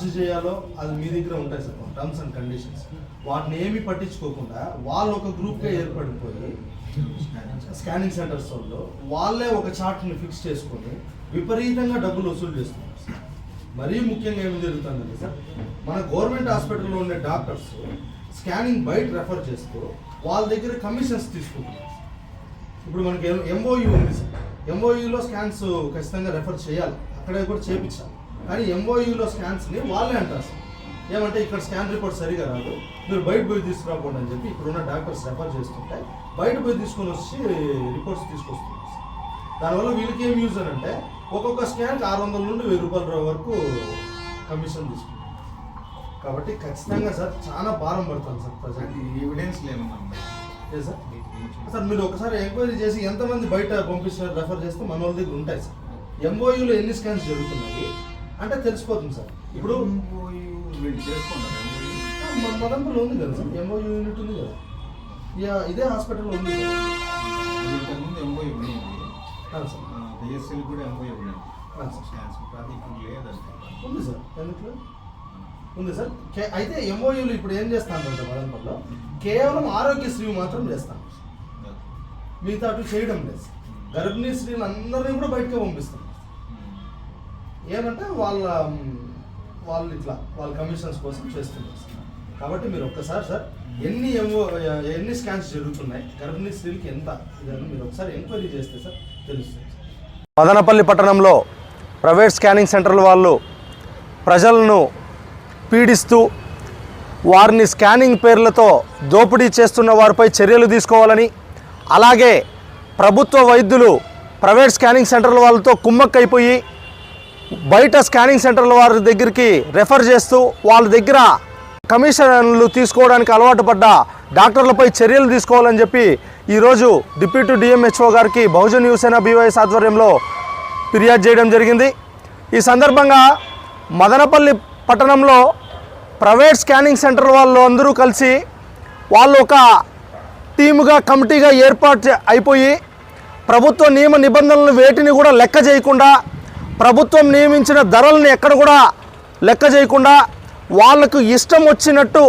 Charge చేయాలో అది మీ దగ్గర ఉంటాయి సార్ టర్మ్స్ అండ్ కండిషన్స్ వాటిని ఏమి పట్టించుకోకుండా వాళ్ళు ఒక గ్రూప్గా ఏర్పడిపోయి స్కానింగ్ సెంటర్స్ వాళ్ళు వాళ్ళే ఒక చార్ట్ని ఫిక్స్ చేసుకొని విపరీతంగా డబ్బులు వసూలు చేస్తున్నారు సార్. మరీ ముఖ్యంగా ఏమి జరుగుతుందంటే సార్ మన గవర్నమెంట్ హాస్పిటల్లో ఉండే డాక్టర్స్ స్కానింగ్ బయట రెఫర్ చేస్తూ వాళ్ళ దగ్గర కమిషన్స్ తీసుకుంటున్నారు ఇప్పుడు మనకి ఎంఓయూ ఉంది సార్. ఎంఓయూలో స్కాన్స్ ఖచ్చితంగా రెఫర్ చేయాలి. అక్కడే కూడా చేపించాలి. కానీ ఎంఓయూలో స్కాన్స్ని వాళ్ళే అంటారు సార్. ఏమంటే ఇక్కడ స్కాన్ రిపోర్ట్ సరిగా రాదు. మీరు బయట పోయి తీసుకురాకుండా అని చెప్పి ఇక్కడున్న డాక్టర్స్ రెఫర్ చేస్తుంటే బయట పోయి తీసుకొని వచ్చి రిపోర్ట్స్ తీసుకొస్తున్నారు సార్. దానివల్ల వీళ్ళకి ఏం యూజ్ అని అంటే ఒక్కొక్క స్కాన్కి ఆరు వందల నుండి వెయ్యి రూపాయల వరకు కమిషన్ తీసుకుంటారు. కాబట్టి ఖచ్చితంగా సార్ చాలా భారం పడుతుంది సార్ ప్రజెంట్ ఎవిడెన్స్ లేమన్నా సార్? సార్ మీరు ఒకసారి ఎంక్వైరీ చేసి ఎంతమంది బయట పంపిస్తున్నారు రెఫర్ చేస్తే మన వాళ్ళ దగ్గర ఉంటాయి సార్. ఎంఓయూలో ఎన్ని స్కాన్స్ జరుగుతున్నాయి? అంటే తెలిసిపోతుంది సార్. ఇప్పుడు వీళ్ళు చేసుకుంటారు. మన మదంపులో ఉంది కదా సార్. ఎంఓయూ యూనిట్ ఉంది కదా. యా ఇదే హాస్పిటల్లో ఉంది ఇంతకుముందు ఆ, సార్ కూడా. స్కాన్స్ అది ఇప్పుడు ఉంది సార్. ఎందుకు? ఉంది సార్. అయితే ఎంఓయూలు ఇప్పుడు ఏం చేస్తానంటే మదంపల్లో కేవలం ఆరోగ్యశ్రీ మాత్రం చేస్తాను. మిగతా అటు చేయడం లేదు. గర్భిణీ స్త్రీలు అందరినీ కూడా బయటకే పంపిస్తాం ఏమంటే వాళ్ళ వాళ్ళు ఇట్లా వాళ్ళ కమిషన్స్ కోసం చేస్తున్నారు కాబట్టి మీరు ఒక్కసారి సార్ ఎన్ని ఎంఓ ఎన్ని స్కాన్స్ జరుగుతున్నాయి గర్భిణీ స్త్రీలకి ఎంత ఇదని మీరు ఒకసారి ఎంక్వైరీ చేస్తే సార్ తెలుస్తుంది. మదనపల్లి పట్టణంలో ప్రైవేట్ స్కానింగ్ సెంటర్ల వాళ్ళు ప్రజలను పీడిస్తూ వారిని స్కానింగ్ పేర్లతో దోపిడీ చేస్తున్న వారిపై చర్యలు తీసుకోవాలని అలాగే ప్రభుత్వ వైద్యులు ప్రైవేట్ స్కానింగ్ సెంటర్ల వాళ్ళతో కుమ్మక్కైపోయి బయట స్కానింగ్ సెంటర్ల వారి దగ్గరికి రెఫర్ చేస్తూ వాళ్ళ దగ్గర కమిషన్లు తీసుకోవడానికి అలవాటు పడ్డ డాక్టర్లపై చర్యలు తీసుకోవాలని చెప్పి ఈరోజు డిప్యూటీ డిఎంహెచ్ఓ గారికి బహుజన్ యువసేన బీవైఎస్ ఆధ్వర్యంలో ఫిర్యాదు చేయడం జరిగింది. ఈ సందర్భంగా మదనపల్లి పట్టణంలో ప్రైవేట్ స్కానింగ్ సెంటర్ వాళ్ళు అందరూ కలిసి వాళ్ళు ఒక టీముగా కమిటీగా ఏర్పాటు అయిపోయి ప్రభుత్వ నియమ నిబంధనలు వేటిని కూడా లెక్క చేయకుండా ప్రభుత్వం నియమించిన ధరలను ఎక్కడ కూడా లెక్క చేయకుండా వాళ్ళకు ఇష్టం వచ్చినట్టు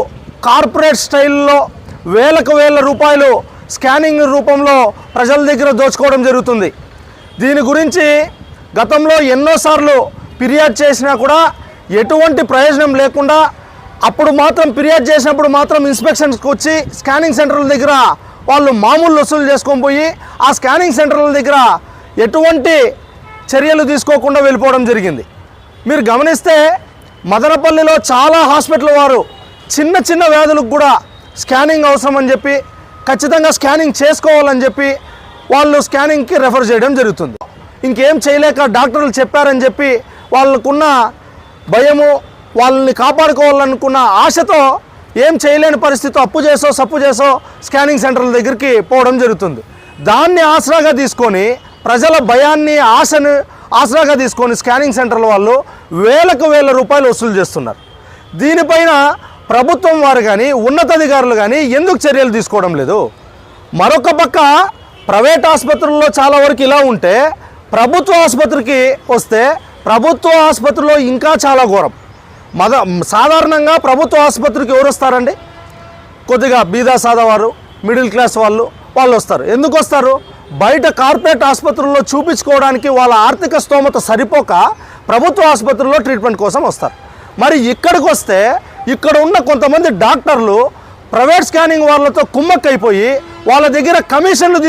కార్పొరేట్ స్టైల్లో వేలకు వేల రూపాయలు స్కానింగ్ రూపంలో ప్రజల దగ్గర దోచుకోవడం జరుగుతుంది. దీని గురించి గతంలో ఎన్నోసార్లు ఫిర్యాదు చేసినా కూడా ఎటువంటి ప్రయోజనం లేకుండా అప్పుడు మాత్రం ఫిర్యాదు చేసినప్పుడు మాత్రం ఇన్స్పెక్షన్స్కి వచ్చి స్కానింగ్ సెంటర్ల దగ్గర వాళ్ళు మామూలు వసూలు చేసుకొని పోయి ఆ స్కానింగ్ సెంటర్ల దగ్గర ఎటువంటి చర్యలు తీసుకోకుండా వెళ్ళిపోవడం జరిగింది. మీరు గమనిస్తే మదనపల్లిలో చాలా హాస్పిటల్ వారు చిన్న చిన్న వ్యాధులకు కూడా స్కానింగ్ అవసరమని చెప్పి ఖచ్చితంగా స్కానింగ్ చేసుకోవాలని చెప్పి వాళ్ళు స్కానింగ్కి రెఫర్ చేయడం జరుగుతుంది. ఇంకేం చేయలేక డాక్టర్లు చెప్పారని చెప్పి వాళ్ళకున్న భయము వాళ్ళని కాపాడుకోవాలనుకున్న ఆశతో ఏం చేయలేని పరిస్థితి అప్పు చేసో సప్పు చేసో స్కానింగ్ సెంటర్ల దగ్గరికి పోవడం జరుగుతుంది. దాన్ని ఆసరాగా తీసుకొని ప్రజల భయాన్ని ఆశను ఆసరాగా తీసుకొని స్కానింగ్ సెంటర్ల వాళ్ళు వేలకు వేల రూపాయలు వసూలు చేస్తున్నారు. దీనిపైన ప్రభుత్వం వారు కానీ ఉన్నతాధికారులు కానీ ఎందుకు చర్యలు తీసుకోవడం లేదు? మరొక పక్క ప్రైవేట్ ఆసుపత్రుల్లో చాలా వరకు ఇలా ఉంటే ప్రభుత్వ ఆసుపత్రికి వస్తే ప్రభుత్వ ఆసుపత్రిలో ఇంకా చాలా ఘోరం. మద సాధారణంగా ప్రభుత్వ ఆసుపత్రికి ఎవరు వస్తారండి? కొద్దిగా బీదా సాదా వారు మిడిల్ క్లాస్ వాళ్ళు వాళ్ళు వస్తారు. ఎందుకు వస్తారు? బయట కార్పొరేట్ ఆసుపత్రుల్లో చూపించుకోవడానికి వాళ్ళ ఆర్థిక స్తోమత సరిపోక ప్రభుత్వ ఆసుపత్రుల్లో ట్రీట్మెంట్ కోసం వస్తారు. మరి ఇక్కడికి వస్తే ఇక్కడ ఉన్న కొంతమంది డాక్టర్లు ప్రైవేట్ స్కానింగ్ వాళ్ళతో కుమ్మక్కైపోయి వాళ్ళ దగ్గర కమిషన్లు తీ